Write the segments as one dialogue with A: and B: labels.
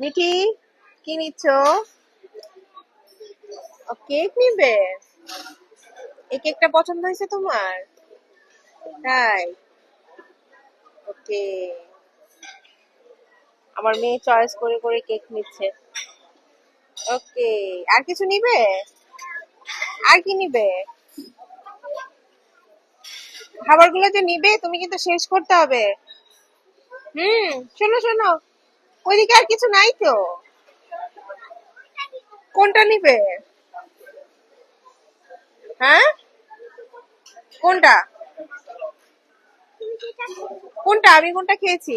A: মিঠি কি নিচ্ছ? কেক নিবে? এই কেকটা পছন্দ হয়েছে তোমার? তাই? ওকে। আমার মেয়ে চয়েস করে করে কেক নিচ্ছে। ওকে। আর কিছু নিবে? আর কি নিবে? খাবারগুলো যে নিবে, তুমি কিন্তু শেষ করতে হবে। হুম, শোনো শোনো। ওইদিকে আর কিছু নাই তো। কোনটা নিবে? হ্যাঁ? কোনটা? কোনটা? আমি কোনটা খেয়েছি?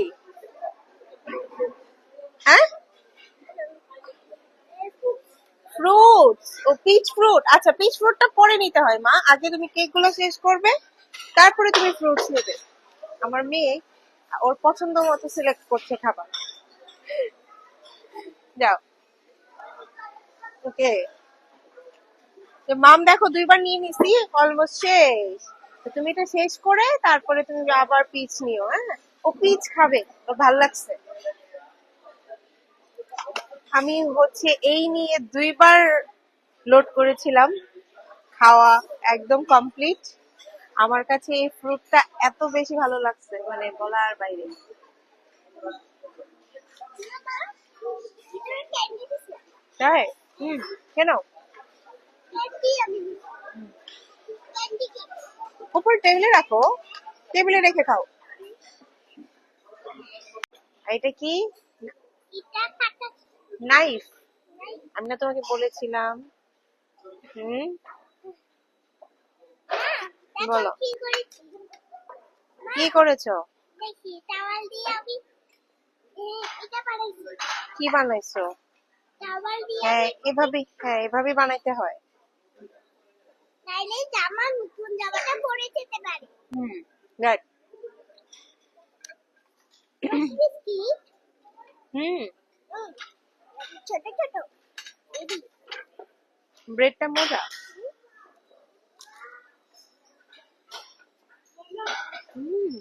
A: হ্যাঁ? ফ্রুট ও পিচ ফ্রুট আচ্ছা পিচ ফ্রুটটা পরে নিতে হয়, মা। আগে তুমি কেকগুলো শেষ করবে, তারপরে তুমি ফ্রুটস নেবে। আমার মেয়ে ওর পছন্দ মতো সিলেক্ট করছে খাবার। যাও। ওকে মাম দেখো দুইবার নিয়ে নিছি অলমোস্ট শেষ। তুমি এটা শেষ করে তারপরে তুমি আবার পিচ নিও হ্যাঁ? ও পিচ খাবে, ওর ভালো লাগছে। আমি হচ্ছে এই নিয়ে দুইবার লোড করেছিলাম, খাওয়া একদম কমপ্লিট আমার কাছে এই ফ্রুটটা এত বেশি ভালো লাগছে মানে বলার বাইরে। তাই হুম কেন উপর টেবিলে রাখো। টেবিলে রেখে খাও। এটা কি? নাইফ আমি না তোমাকে বলেছিলাম। হুম? বলো। কি করেছ?
B: দেখি টাওয়াল দিয়ে আমি
A: কি বানাইছো? হ্যাঁ এভাবে হ্যাঁ এভাবে বানাইতে হয়।
B: নাইলে জামা নতুন জামাটা পরে যেতে পারে
A: হুম রাইট হুম।
B: ছোট ছোট
A: ব্রেডটা মজা। হুম,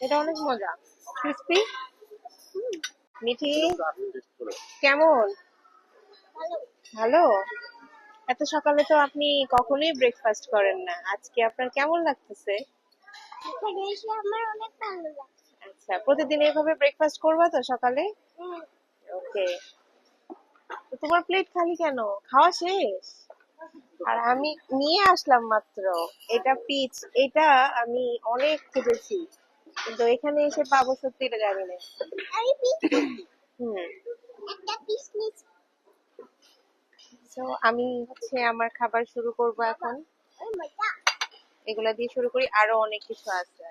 A: এটা অনেক মজা। ক্রিস্পি মিঠি কেমন?
B: ভালো।
A: এত সকালে তো আপনি কখনোই ব্রেকফাস্ট করেন না। আজকে আপনার কেমন লাগতেছে?
B: এখানে এসে আমার অনেক ভালো লাগছে।
A: আচ্ছা প্রতিদিন এভাবে ব্রেকফাস্ট করবা তো সকালে? ওকে। তোমার প্লেট খালি কেন? খাওয়া শেষ? আর আমি নিয়ে আসলাম মাত্র। এটা পিচ এটা আমি অনেক খুঁজেছি কিন্তু এখানে এসে পাবো সত্যি এটা জানি না।
B: আমি
A: হচ্ছে আমার খাবার শুরু করব এখন। এগুলা দিয়ে শুরু করি। আরও অনেক কিছু আছে।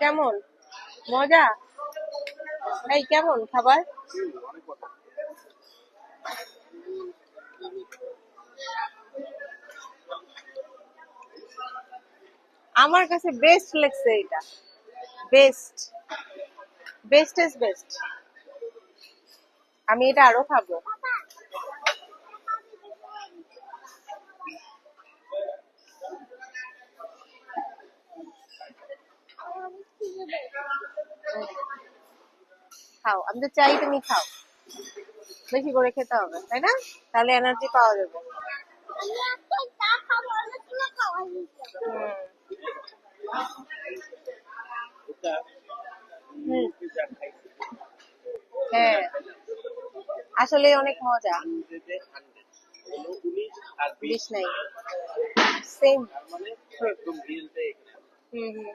A: কেমন? মজা? এই কেমন খাবার? আমার কাছে বেস্ট লাগছে এটা। বেস্ট বেস্ট ইজ বেস্ট আমি এটা আরও খাব। খাও, আমি তো চাই তুমি খাও। বেশি করে খেতে হবে, তাই না? তাহলে এনার্জি পাওয়া যাবে। হ্যাঁ। আসলে অনেক মজা। বিষ নাই। সেম হুম হুম।